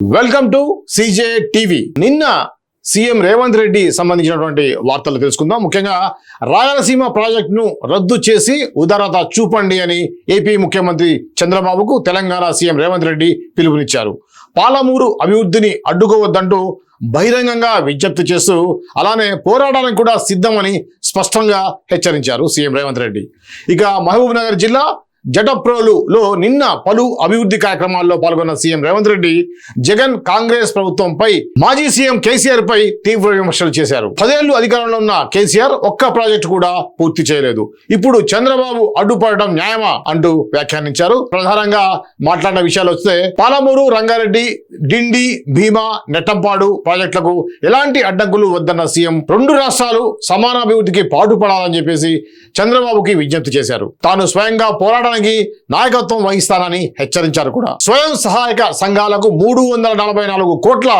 Welcome to CJ TV నిన్న CM Revanth Reddy సంబంధించినటువంటి వార్తలు తెలుసుకుందాం. ముఖ్యంగా రాయలసీమ ప్రాజెక్టును రద్దు చేసి ఉదారత చూపండి అని ఏపీ ముఖ్యమంత్రి చంద్రబాబుకు తెలంగాణ సీఎం రేవంత్ రెడ్డి పిలుపునిచ్చారు. పాలమూరు అభివృద్ధిని అడ్డుకోవద్దంటూ బహిరంగంగా విజ్ఞప్తి చేస్తూ అలానే పోరాటానికి కూడా సిద్ధమని స్పష్టంగా హెచ్చరించారు సీఎం రేవంత్ రెడ్డి ఇక మహబూబ్ నగర్ జిల్లా జటప్రోలులో నిన్న పలు అభివృద్ధి కార్యక్రమాల్లో పాల్గొన్న సీఎం రేవంత్ రెడ్డి జగన్ కాంగ్రెస్ ప్రభుత్వంపై మాజీ సీఎం కేసీఆర్ పై తీవ్ర విమర్శలు చేశారు. పదేళ్ళు అధికారంలో ఉన్న కేసీఆర్ ఒక్క ప్రాజెక్టు కూడా పూర్తి చేయలేదు. ఇప్పుడు చంద్రబాబు అడ్డుపడడం న్యాయమా అంటూ వ్యాఖ్యానించారు. ప్రధానంగా మాట్లాడిన విషయాలు వస్తే పాలమూరు రంగారెడ్డి డిండి భీమా నెట్టంపాడు ప్రాజెక్టులకు ఎలాంటి అడ్డంకులు వద్దన్న సీఎం రెండు రాష్ట్రాలు సమానాభివృద్ధికి పాటుపడాలని చెప్పేసి చంద్రబాబుకి విజ్ఞప్తి చేశారు. తాను స్వయంగా పోరాటానికి నాయకత్వం వహిస్తానని హెచ్చరించారు కూడా. స్వయం సహాయక సంఘాలకు మూడు వందల నలభై నాలుగు కోట్ల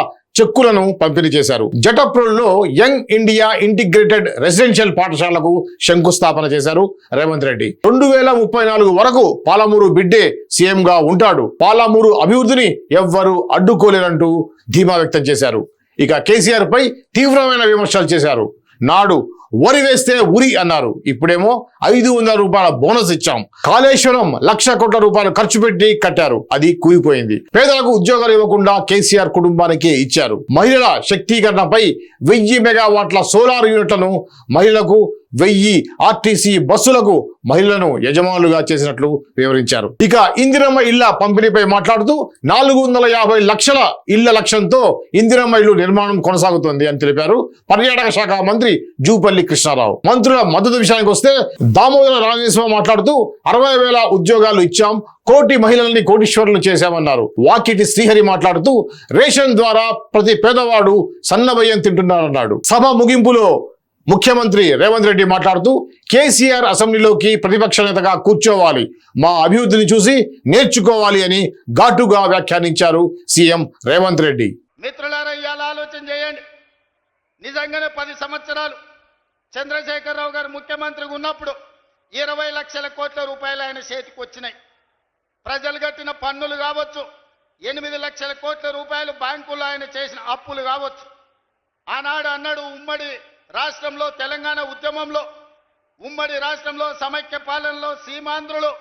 చెక్కులను పంపిణీ చేశారు. జటప్రోల్లో యంగ్ ఇండియా ఇంటిగ్రేటెడ్ రెసిడెన్షియల్ పాఠశాలకు శంకుస్థాపన చేశారు రేవంత్ రెడ్డి. రెండు వేల ముప్పై నాలుగు వరకు పాలమూరు బిడ్డే సీఎంగా ఉంటాడు. పాలమూరు అభివృద్ధిని ఎవ్వరూ అడ్డుకోలేరంటూ ధీమా వ్యక్తం చేశారు. ఇక కేసీఆర్ పై తీవ్రమైన విమర్శలు చేశారు. నాడు వరి వేస్తే ఉరి అన్నారు. ఇప్పుడేమో ఐదు వందల రూపాయల బోనస్ ఇచ్చాం. కాళేశ్వరం లక్ష కోట్ల రూపాయలు ఖర్చు పెట్టి కట్టారు. అది కూలిపోయింది. పేదలకు ఉద్యోగాలు ఇవ్వకుండా కేసీఆర్ కుటుంబానికే ఇచ్చారు. మహిళల శక్తీకరణపై వెయ్యి మెగావాట్ల సోలార్ యూనిట్లను మహిళలకు వెయ్యి ఆర్టీసీ బస్సులకు మహిళలను యజమానులుగా చేసినట్లు వివరించారు. ఇక ఇందిరమ్మ ఇళ్ళ పంపిణీపై మాట్లాడుతూ నాలుగు వందల యాభై లక్షల ఇళ్ళ లక్ష్యంతో ఇందిరమ్మ ఇల్లు నిర్మాణం కొనసాగుతోంది అని తెలిపారు. పర్యాటక శాఖ మంత్రి జూపల్లి కృష్ణారావు. మంత్రుల మద్దతు విషయానికి వస్తే దామోదర రాజేశ్వర మాట్లాడుతూ అరవై వేల ఉద్యోగాలు ఇచ్చాం కోటి మహిళల్ని కోటీశ్వరులు చేశామన్నారు. వాకిటి శ్రీహరి మాట్లాడుతూ రేషన్ ద్వారా ప్రతి పేదవాడు సన్నబయ్యం తింటున్నారన్నాడు సభ ముగింపులో ముఖ్యమంత్రి రేవంత్ రెడ్డి మాట్లాడుతూ కేసీఆర్ అసెంబ్లీలోకి ప్రతిపక్ష నేతగా కూర్చోవాలి. మా అభివృద్ధిని చూసి నేర్చుకోవాలి అని ఘాటుగా వ్యాఖ్యానించారు సీఎం రేవంత్ రెడ్డి. మిత్రులారా ఇవాళ ఆలోచన చేయండి. నిజంగానే పది సంవత్సరాలు చంద్రశేఖరరావు గారు ముఖ్యమంత్రిగా ఉన్నప్పుడు ఇరవై లక్షల కోట్ల రూపాయలు ఆయన చేతికి వచ్చినాయి. ప్రజలు కట్టిన పన్నులు కావచ్చు ఎనిమిది లక్షల కోట్ల రూపాయలు బ్యాంకుల్లో ఆయన చేసిన అప్పులు కావచ్చు. ఆనాడు అన్నాడు ఉమ్మడి రాష్ట్రంలో తెలంగాణ ఉద్యమంలో ఉమ్మడి రాష్ట్రంలో సమైక్య పాలనలో సీమాంధ్రులు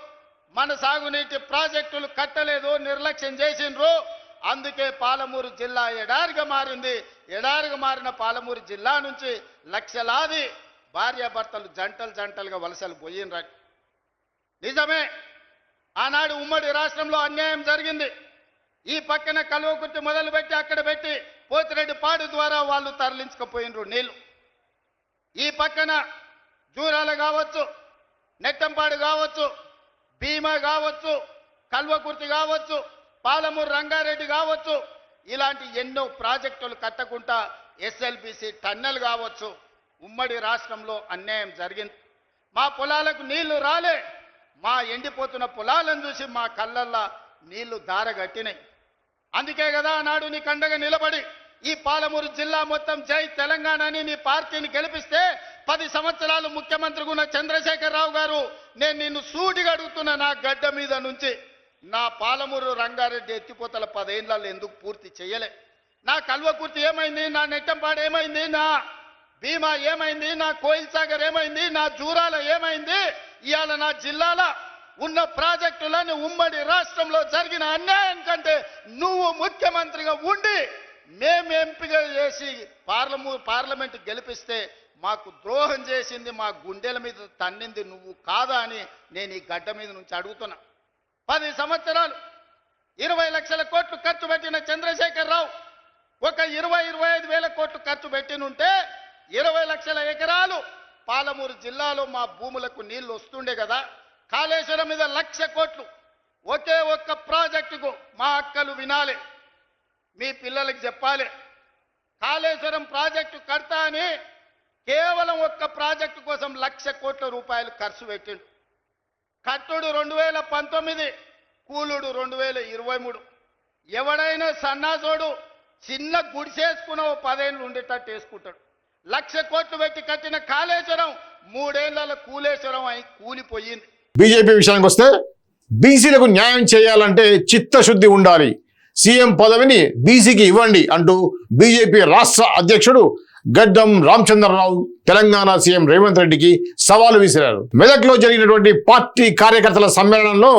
మన సాగునీటి ప్రాజెక్టులు కట్టలేదు నిర్లక్ష్యం చేసిండ్రు. అందుకే పాలమూరు జిల్లా ఎడారిగా మారింది. ఎడారిగా మారిన పాలమూరు జిల్లా నుంచి లక్షలాది భార్యాభర్తలు జంటలు జంటలుగా వలసలు పోయినరా. నిజమే ఆనాడు ఉమ్మడి రాష్ట్రంలో అన్యాయం జరిగింది. ఈ పక్కన కలువకుర్తి మొదలుపెట్టి అక్కడ పెట్టి పోతిరెడ్డి పాడు ద్వారా వాళ్ళు తరలించకపోయినరు నీళ్ళు. ఈ పక్కన జూరాల కావచ్చు నెట్టంపాడు కావచ్చు భీమా కావచ్చు కల్వకుర్తి కావచ్చు పాలమూరు రంగారెడ్డి కావచ్చు ఇలాంటి ఎన్నో ప్రాజెక్టులు కట్టకుండా ఎస్ఎల్బిసి టన్నెల్ కావచ్చు. ఉమ్మడి రాష్ట్రంలో అన్యాయం జరిగింది. మా పొలాలకు నీళ్ళు రాలే. మా ఎండిపోతున్న పొలాలను చూసి మా కళ్ళల్లో నీళ్ళు దారగట్టినాయి అందుకే కదా నాడు నీ కండగా నిలబడి ఈ పాలమూరు జిల్లా మొత్తం జై తెలంగాణ అని నీ పార్టీని గెలిపిస్తే పది సంవత్సరాలు ముఖ్యమంత్రిగా ఉన్న చంద్రశేఖరరావు గారు నేను నిన్ను సూటిగా అడుగుతున్నా నా గడ్డ మీద నుంచి. నా పాలమూరు రంగారెడ్డి ఎత్తిపోతల పదేళ్ళలో ఎందుకు పూర్తి చేయలే? నా కల్వకుర్తి ఏమైంది? నా నెట్టంపాడు ఏమైంది? నా భీమా ఏమైంది? నా కోయిల్ సాగర్ ఏమైంది? నా జూరాల ఏమైంది? ఇవాళ నా జిల్లాల ఉన్న ప్రాజెక్టులని ఉమ్మడి రాష్ట్రంలో జరిగిన అన్యాయం కంటే నువ్వు ముఖ్యమంత్రిగా ఉండి మేము ఎంపిక చేసి పార్లము పార్లమెంట్ గెలిపిస్తే మాకు ద్రోహం చేసింది మా గుండెల మీద తన్నింది నువ్వు కాదా అని నేను ఈ గడ్డ మీద నుంచి అడుగుతున్నా. పది సంవత్సరాలు ఇరవై లక్షల కోట్లు ఖర్చు పెట్టిన చంద్రశేఖర్ రావు ఒక ఇరవై ఇరవై ఐదు వేల కోట్లు ఖర్చు పెట్టినుంటే ఇరవై లక్షల ఎకరాలు పాలమూరు జిల్లాలో మా భూములకు నీళ్ళు వస్తుండే కదా కాళేశ్వరం మీద లక్ష కోట్లు ఒకే ఒక్క ప్రాజెక్టుకు మా అక్కలు వినాలి. మీ పిల్లలకి చెప్పాలి. కాళేశ్వరం ప్రాజెక్టు కడతా అని కేవలం ఒక్క ప్రాజెక్టు కోసం లక్ష కోట్ల రూపాయలు ఖర్చు పెట్టిండు. కట్టుడు రెండు వేల పంతొమ్మిది కూలుడు రెండు వేల ఇరవై మూడు. ఎవడైనా సన్నాసోడు చిన్న గుడిసేసుకున్న ఓ పదేళ్ళు ఉండేటట్టు వేసుకుంటాడు. లక్ష కోట్లు పెట్టి కట్టిన కాళేశ్వరం మూడేళ్ళ కూలేశ్వరం అయి కూలిపోయింది. బీజేపీ విషయానికి వస్తే బీసీలకు న్యాయం చేయాలంటే చిత్తశుద్ధి ఉండాలి. సీఎం పదవిని బీసీకి ఇవ్వండి అంటూ బీజేపీ రాష్ట్ర అధ్యక్షుడు గడ్డం రామచంద్రరావు తెలంగాణ సీఎం రేవంత్ రెడ్డికి సవాలు విసిరారు. మెదక్లో జరిగినటువంటి పార్టీ కార్యకర్తల సమ్మేళనంలో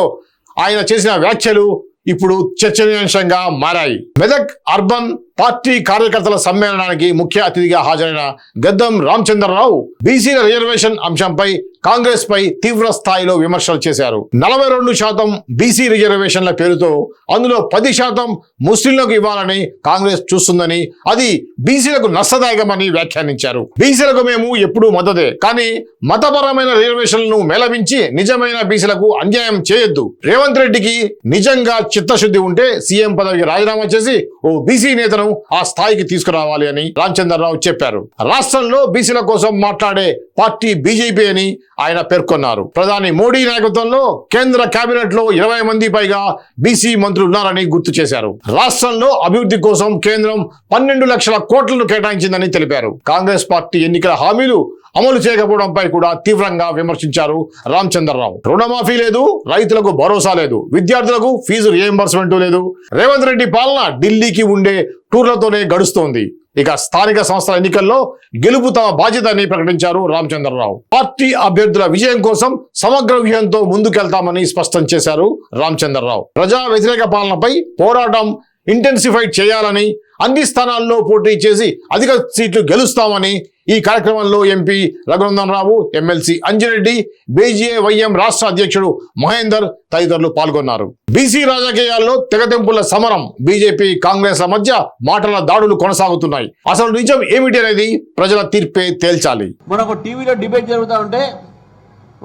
ఆయన చేసిన వ్యాఖ్యలు ఇప్పుడు చర్చనీయాంశంగా మారాయి. మెదక్ అర్బన్ పార్టీ కార్యకర్తల సమ్మేళనానికి ముఖ్య అతిథిగా హాజరైన గద్దం రామచంద్రరావు బీసీల రిజర్వేషన్ అంశంపై కాంగ్రెస్ పై తీవ్ర స్థాయిలో విమర్శలు చేశారు. నలభై రెండు శాతం బీసీ రిజర్వేషన్ల పేరుతో అందులో పది శాతం ముస్లింలకు ఇవ్వాలని కాంగ్రెస్ చూస్తుందని అది బీసీలకు నష్టదాయకమని వ్యాఖ్యానించారు. బీసీలకు మేము ఎప్పుడూ మద్దతే కానీ మతపరమైన రిజర్వేషన్లను మేళవించి నిజమైన బీసీలకు అన్యాయం చేయొద్దు. రేవంత్ రెడ్డికి నిజంగా చిత్తశుద్ధి ఉంటే సీఎం పదవికి రాజీనామా చేసి ఓ బీసీ నేతను ఆ స్థాయికి తీసుకురావాలి అని రామచంద్రరావు చెప్పారు. రాష్ట్రంలో బీసీల కోసం మాట్లాడే పార్టీ బీజేపీ అని ఆయన పేర్కొన్నారు. ప్రధాని మోడీ నాయకత్వంలో కేంద్ర కేబినెట్లో ఇరవై మంది పైగా బీసీ మంత్రులు ఉన్నారని గుర్తు చేశారు. రాష్ట్రంలో అభివృద్ధి కోసం కేంద్రం పన్నెండు లక్షల కోట్లను కేటాయించిందని తెలిపారు. కాంగ్రెస్ పార్టీ ఎన్నికల హామీలు అమలు చేయకపోవడంపై కూడా తీవ్రంగా విమర్శించారు రామచంద్రరావు. రుణమాఫీ లేదు రైతులకు భరోసా లేదు విద్యార్థులకు ఫీజు రియంబర్స్మెంట్ లేదు. రేవంత్ రెడ్డి పాలన ఢిల్లీకి ఉండే టూర్లతోనే గడుస్తోంది. ఇక స్థానిక సంస్థల ఎన్నికల్లో గెలుపు తమ బాధ్యత అని ప్రకటించారు రామచంద్రరావు. పార్టీ అభ్యర్థుల విజయం కోసం సమగ్ర వ్యూహంతో ముందుకెళ్తామని స్పష్టం చేశారు రామచంద్రరావు. ప్రజా వ్యతిరేక పాలనపై పోరాటం ఇంటెన్సిఫైడ్ చేయాలని అన్ని స్థానాల్లో పోటీ చేసి అధిక సీట్లు గెలుస్తామని ఈ కార్యక్రమంలో MP Raghunandan Rao MLC Anji Reddy BJYM రాష్ట్ర అధ్యక్షుడు మహేందర్ తదితరులు పాల్గొన్నారు. బీసీ రాజకీయాల్లో తెగతెంపుల సమరం బీజేపీ కాంగ్రెస్ల మధ్య మాటల దాడులు కొనసాగుతున్నాయి. అసలు నిజం ఏమిటి అనేది ప్రజల తీర్పే తేల్చాలి. మనకు టీవీలో డిబేట్ జరుగుతూ ఉంటే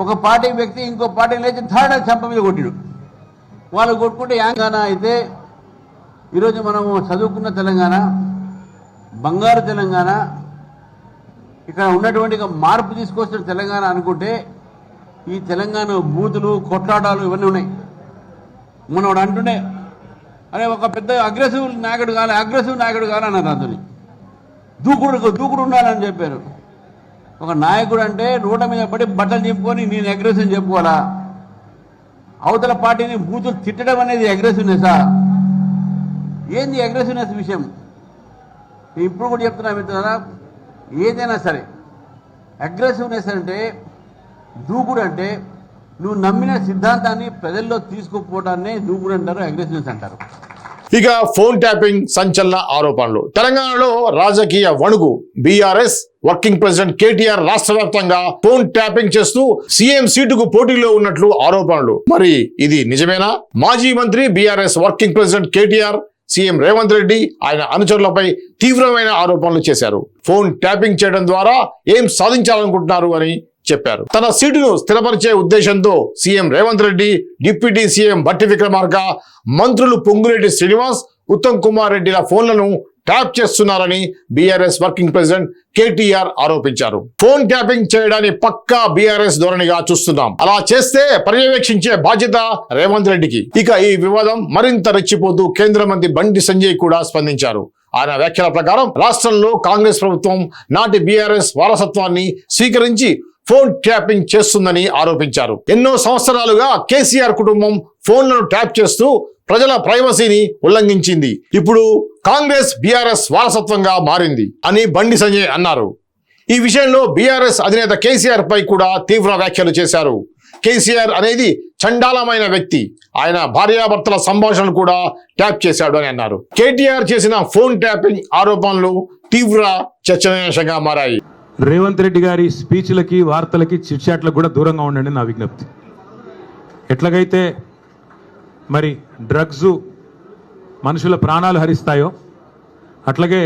ఒక పార్టీ వ్యక్తి ఇంకో పార్టీ లేచి థర్డ్ చంప మీద కొట్టిడు. వాళ్ళు కొట్టుకుంటే యాంగాన అయితే ఈరోజు మనము చదువుకున్న తెలంగాణ బంగారు తెలంగాణ ఇక్కడ ఉన్నటువంటి మార్పు తీసుకొచ్చిన తెలంగాణ అనుకుంటే ఈ తెలంగాణ బూతులు కొట్లాటాలు ఇవన్నీ ఉన్నాయి. మనవాడు అంటుండే అనే ఒక పెద్ద అగ్రెసివ్ నాయకుడు కానీ అగ్రెసివ్ నాయకుడు కావాలన్నారు అతని దూకుడు దూకుడు ఉండాలని చెప్పారు. ఒక నాయకుడు అంటే రోడ్ల మీద పడి బట్టలు చెప్పుకొని నేను అగ్రెసివ్ చెప్పుకోవాలా? అవతల పార్టీని బూతులు తిట్టడం అనేది అగ్రెసివ్నెసా ఏంది అగ్రెసివ్నెస్ విషయం? ఇప్పుడు కూడా చెప్తున్నా మిత్రులారా ఏదైనా సరే అగ్రెసివ్నెస్ అంటే దూకుడు అంటే నువ్వు నమ్మిన సిద్ధాంతాన్ని ప్రజల్లో తీసుకుపోవడాన్నే దూకుడు అంటారు అగ్రెసివ్నెస్ అంటారు. ఇక ఫోన్ ట్యాపింగ్ సంచలన ఆరోపణలు. తెలంగాణలో రాజకీయ వణుగు బీఆర్ఎస్ వర్కింగ్ ప్రెసిడెంట్ కేటీఆర్ రాష్ట్ర వ్యాప్తంగా ఫోన్ ట్యాపింగ్ చేస్తూ సీఎం సీటుకు పోటీలో ఉన్నట్లు ఆరోపణలు. మరి ఇది నిజమేనా? మాజీ మంత్రి BRS working president KTR CM Revanth Reddy ఆయన అనుచరులపై తీవ్రమైన ఆరోపణలు చేశారు. ఫోన్ ట్యాపింగ్ చేయడం ద్వారా ఏం సాధించాలనుకుంటున్నారు అని చెప్పారు. తన సీటును స్థిరపరిచే ఉద్దేశంతో CM Revanth Reddy deputy CM Bhatti Vikramarka మంత్రులు పొంగులేటి శ్రీనివాస్ ఉత్తమ్ కుమార్ రెడ్డిల ఫోన్లను ట్యాప్ చేస్తున్నారని బీఆర్ఎస్ వర్కింగ్ ప్రెసిడెంట్ కేటీఆర్ ఆరోపించారు. ఫోన్ ట్యాపింగ్ చేయడాన్ని పక్కా బీఆర్ఎస్ ధోరణిగా చూస్తున్నాం. అలా చేస్తే పర్యవేక్షించే బాధ్యత రేవంత్ రెడ్డికి. ఇక ఈ వివాదం మరింత రెచ్చిపోతూ కేంద్ర మంత్రి బండి సంజయ్ కూడా స్పందించారు. ఆయన వ్యాఖ్యల ప్రకారం రాష్ట్రంలో కాంగ్రెస్ ప్రభుత్వం నాటి బీఆర్ఎస్ వారసత్వాన్ని స్వీకరించి ఫోన్ ట్యాపింగ్ చేస్తుందని ఆరోపించారు. ఎన్నో సంవత్సరాలుగా కేసీఆర్ కుటుంబం ఫోన్లను ట్యాప్ చేస్తూ ప్రజల ప్రైవసీని ఉల్లంఘించింది. ఇప్పుడు కాంగ్రెస్ బీఆర్ఎస్ వారసత్వంగా మారింది అని బండి సంజయ్ అన్నారు. ఈ విషయంలో బీఆర్ఎస్ అధినేత కేసీఆర్ పై కూడా తీవ్ర వ్యాఖ్యలు చేశారు. కేసీఆర్ అనేది చండాలమైన వ్యక్తి. ఆయన భార్యాభర్తల సంభాషణ కూడా ట్యాప్ చేశాడు అని అన్నారు. కేటీఆర్ చేసిన ఫోన్ ట్యాపింగ్ ఆరోపణలు తీవ్ర చర్చనీయాంశంగా మారాయి. రేవంత్ రెడ్డి గారి స్పీచ్లకి వార్తలకి చిట్చాట్లకు కూడా దూరంగా ఉండండి నా విజ్ఞప్తి. ఎట్లాగైతే మరి డ్రగ్స్ మనుషుల ప్రాణాలు హరిస్తాయో? అట్లాగే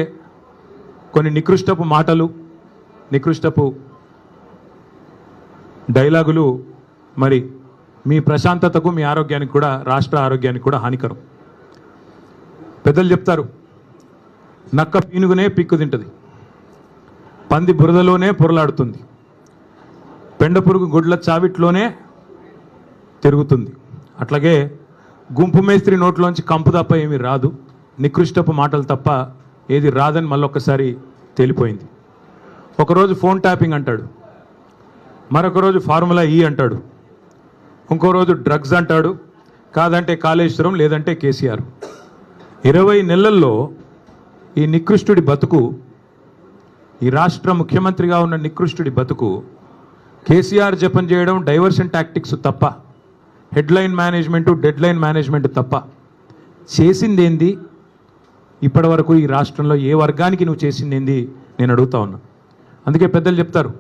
కొన్ని నికృష్టపు మాటలు నికృష్టపు డైలాగులు మరి మీ ప్రశాంతతకు మీ ఆరోగ్యానికి కూడా రాష్ట్ర ఆరోగ్యానికి కూడా హానికరం. పెద్దలు చెప్తారు నక్క పీనుగునే పిక్కు తింటుంది పంది బురదలోనే పొరలాడుతుంది పెండ పురుగు గుడ్ల చావిట్లోనే తిరుగుతుంది. అట్లాగే గుంపు మేస్త్రి నోట్లోంచి కంపు తప్ప ఏమీ రాదు. నికృష్టపు మాటలు తప్ప ఏది రాదని మళ్ళొక్కసారి తేలిపోయింది. ఒకరోజు ఫోన్ ట్యాపింగ్ అంటాడు. మరొక రోజు ఫార్ములా ఈ అంటాడు. ఇంకో రోజు డ్రగ్స్ అంటాడు. కాదంటే కాళేశ్వరం లేదంటే కేసీఆర్. ఇరవై నెలల్లో ఈ నికృష్టుడి బతుకు ఈ రాష్ట్ర ముఖ్యమంత్రిగా ఉన్న నికృష్టుడి బతుకు కేసీఆర్ జపం చేయడం డైవర్షన్ టాక్టిక్స్ తప్ప హెడ్లైన్ మేనేజ్మెంటు డెడ్లైన్ మేనేజ్మెంట్ తప్ప. చేసింది ఏంది ఇప్పటి వరకు ఈ రాష్ట్రంలో ఏ వర్గానికి నువ్వు చేసిందేంది? నేను అడుగుతా ఉన్నా. అందుకే పెద్దలు చెప్తారు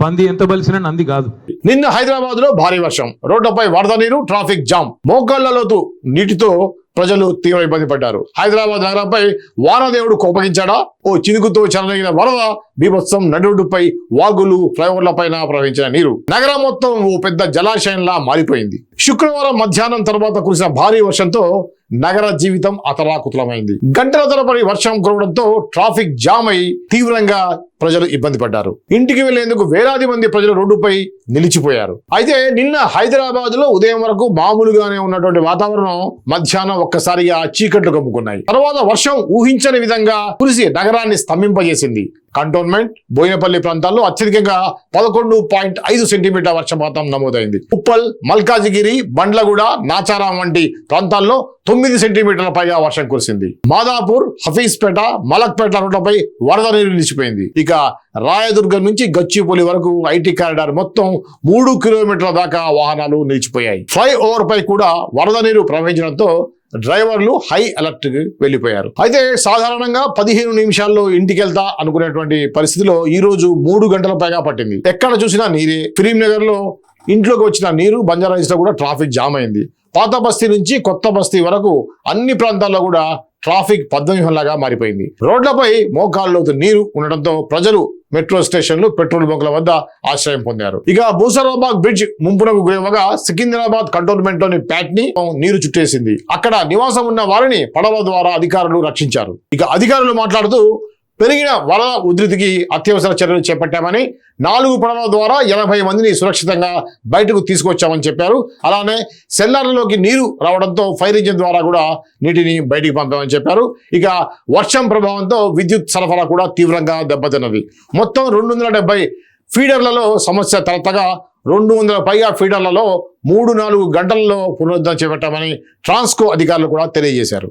పంది ఎంత బలిసినా నంది కాదు. నిన్న హైదరాబాద్లో భారీ వర్షం. రోడ్లపై వరద నీరు ట్రాఫిక్ జామ్. మోకాళ్ళ లోతు నీటితో ప్రజలు తీవ్ర ఇబ్బంది పడ్డారు. హైదరాబాద్ నగరంపై వానదేవుడు కోపగించాడా? ఓ చినుకుతో చెలగిన వరద బీభత్సం నడుడుపై వాగులు ఫ్లైఓవర్ల పైన ప్రవహించిన నీరు నగరం మొత్తం ఓ పెద్ద జలాశయంలా మారిపోయింది. శుక్రవారం మధ్యాహ్నం తర్వాత కురిసిన భారీ వర్షంతో నగర జీవితం అతలాకుతలమైంది. గంటల తరబడి వర్షం కురవడంతో ట్రాఫిక్ జామ్ అయి తీవ్రంగా ప్రజలు ఇబ్బంది పడ్డారు. ఇంటికి వెళ్ళేందుకు వేలాది మంది ప్రజలు రోడ్డుపై నిలిచిపోయారు. అయితే నిన్న హైదరాబాద్లో ఉదయం వరకు మామూలుగానే ఉన్నటువంటి వాతావరణం మధ్యాహ్నం ఒక్కసారిగా చీకట్లు కమ్ముకున్నాయి. తర్వాత వర్షం ఊహించని విధంగా కురిసి నగరాన్ని స్తంభింపజేసింది. కంటోన్మెంట్ బోయినపల్లి ప్రాంతాల్లో అత్యధికంగా పదకొండు పాయింట్ ఐదు సెంటీమీటర్ వర్షపాతం నమోదైంది. ఉప్పల్ మల్కాజిగిరి బండ్లగూడ నాచారం వంటి ప్రాంతాల్లో తొమ్మిది సెంటీమీటర్ల పైగా వర్షం కురిసింది. మాదాపూర్ హఫీజ్పేట మలక్పేట రోడ్లపై వరద నీరు నిలిచిపోయింది. ఇక రాయదుర్గం నుంచి గచ్చిపూలి వరకు ఐటీ కారిడార్ మొత్తం మూడు కిలోమీటర్ల దాకా వాహనాలు నిలిచిపోయాయి. ఫ్లైఓవర్ పై కూడా వరద నీరు ప్రవహించడంతో డ్రైవర్లు హై అలర్ట్కి వెళ్ళిపోయారు. అయితే సాధారణంగా పదిహేను నిమిషాల్లో ఇంటికి వెళ్తా అనుకునేటువంటి పరిస్థితిలో ఈ రోజు మూడు గంటల పైగా పట్టింది. ఎక్కడ చూసినా నీరే. ఫిలిం నగర్లో ఇంట్లోకి వచ్చిన నీరు బంజారా కూడా ట్రాఫిక్ జామ్ అయింది. పాత బస్తీ నుంచి కొత్త బస్తీ వరకు అన్ని ప్రాంతాల్లో కూడా ట్రాఫిక్ పద్మవ్యూహంలాగా మారిపోయింది. రోడ్లపై మోకాళ్ళలోతు నీరు ఉండడంతో ప్రజలు మెట్రో స్టేషన్లు పెట్రోల్ బంకుల వద్ద ఆశ్రయం పొందారు. ఇక బూసరాబాద్ బ్రిడ్జ్ ముంపునకు గురవగా సికింద్రాబాద్ కంటోన్మెంట్లోని ప్యాట్ని నీరు చుట్టేసింది. అక్కడ నివాసం ఉన్న వారిని పడవ ద్వారా అధికారులు రక్షించారు. ఇక అధికారులు మాట్లాడుతూ పెరిగిన వరద ఉధృతికి అత్యవసర చర్యలు చేపట్టామని నాలుగు పడవల ద్వారా ఎనభై మందిని సురక్షితంగా బయటకు తీసుకొచ్చామని చెప్పారు. అలానే సెల్లార్లలోకి నీరు రావడంతో ఫైర్ ఇంజిన్ ద్వారా కూడా నీటిని బయటికి పంపామని చెప్పారు. ఇక వర్షం ప్రభావంతో విద్యుత్ సరఫరా కూడా తీవ్రంగా దెబ్బతిన్నది. మొత్తం రెండు వందల డెబ్బై ఫీడర్లలో సమస్య తలతగా రెండు వందల పైగా ఫీడర్లలో మూడు నాలుగు గంటలలో పునరుద్ధరణ చేపట్టామని ట్రాన్స్కో అధికారులు కూడా తెలియజేశారు.